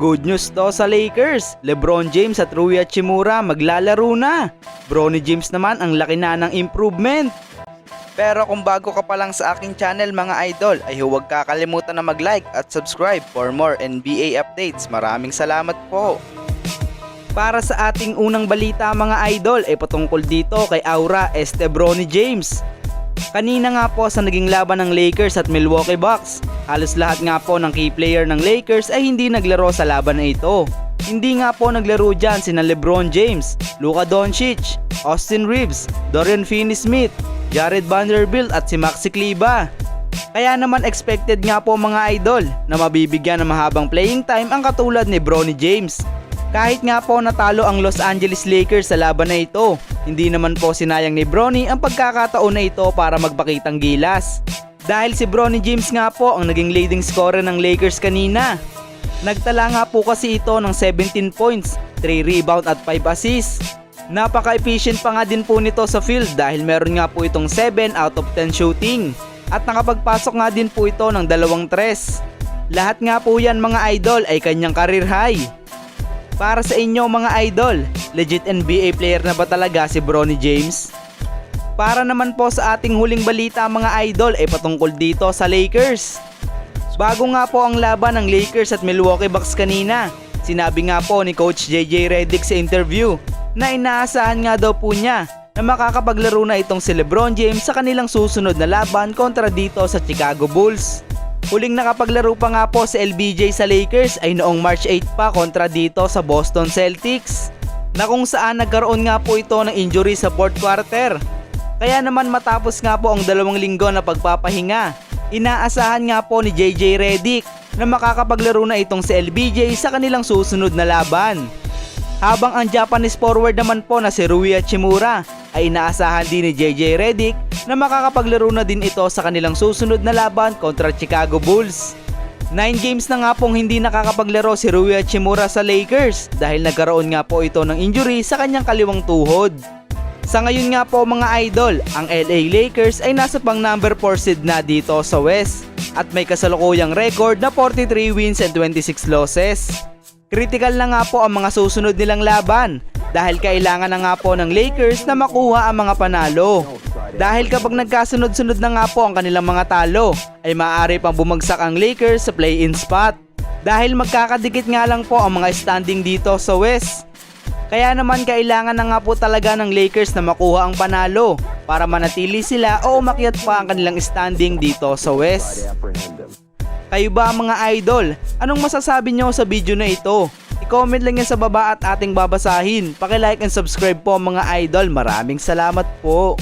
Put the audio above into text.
Good news to sa Lakers. LeBron James at Rui Hachimura maglalaro na. Bronny James naman ang laki na ng improvement. Pero kung bago ka pa lang sa aking channel mga idol ay huwag kakalimutan na mag-like at subscribe for more NBA updates. Maraming salamat po. Para sa ating unang balita mga idol ay patungkol dito kay Aura Estebroni James. Kanina nga po sa naging laban ng Lakers at Milwaukee Bucks, halos lahat nga po ng key player ng Lakers ay hindi naglaro sa laban na ito. Hindi nga po naglaro dyan sina Lebron James, Luka Doncic, Austin Reeves, Dorian Finney-Smith, Jared Vanderbilt at si Maxi Kleber. Kaya naman expected nga po mga idol na mabibigyan ng mahabang playing time ang katulad ni Bronny James. Kahit nga po natalo ang Los Angeles Lakers sa laban na ito, hindi naman po sinayang ni Bronny ang pagkakataon na ito para magpakitang gilas. Dahil si Bronny James nga po ang naging leading scorer ng Lakers kanina. Nagtala nga po kasi ito ng 17 points, 3 rebound at 5 assists. Napaka-efficient pa nga din po nito sa field dahil meron nga po itong 7 out of 10 shooting. At nakapagpasok nga din po ito ng dalawang tres. Lahat nga po yan mga idol ay kanyang career high. Para sa inyo mga idol, legit NBA player na ba talaga si Bronny James? Para naman po sa ating huling balita mga idol ay patungkol dito sa Lakers. Bago nga po ang laban ng Lakers at Milwaukee Bucks kanina, sinabi nga po ni Coach JJ Redick sa interview na inaasahan nga daw po niya na makakapaglaro na itong si Lebron James sa kanilang susunod na laban kontra dito sa Chicago Bulls. Huling nakapaglaro pa nga po si LBJ sa Lakers ay noong March 8 pa kontra dito sa Boston Celtics na kung saan nagkaroon nga po ito ng injury sa fourth quarter. Kaya naman matapos nga po ang dalawang linggo na pagpapahinga, inaasahan nga po ni JJ Redick na makakapaglaro na itong si LBJ sa kanilang susunod na laban. Habang ang Japanese forward naman po na si Rui Hachimura ay inaasahan din ni JJ Redick na makakapaglaro na din ito sa kanilang susunod na laban kontra Chicago Bulls. 9 games na nga pong hindi nakakapaglaro si Rui Hachimura sa Lakers dahil nagkaroon nga po ito ng injury sa kanyang kaliwang tuhod. Sa ngayon nga po mga idol, ang LA Lakers ay nasa pang number 4 seed na dito sa West at may kasalukuyang record na 43 wins and 26 losses. Critical na nga po ang mga susunod nilang laban dahil kailangan na nga po ng Lakers na makuha ang mga panalo. Dahil kapag nagkasunod-sunod na nga po ang kanilang mga talo, ay maaari pang bumagsak ang Lakers sa play-in spot. Dahil magkakadikit nga lang po ang mga standing dito sa West. Kaya naman kailangan na nga po talaga ng Lakers na makuha ang panalo para manatili sila o umakyat pa ang kanilang standing dito sa West. Kayo ba mga idol? Anong masasabi nyo sa video na ito? I-comment lang yan sa baba at ating babasahin. Paki-like and subscribe po mga idol. Maraming salamat po.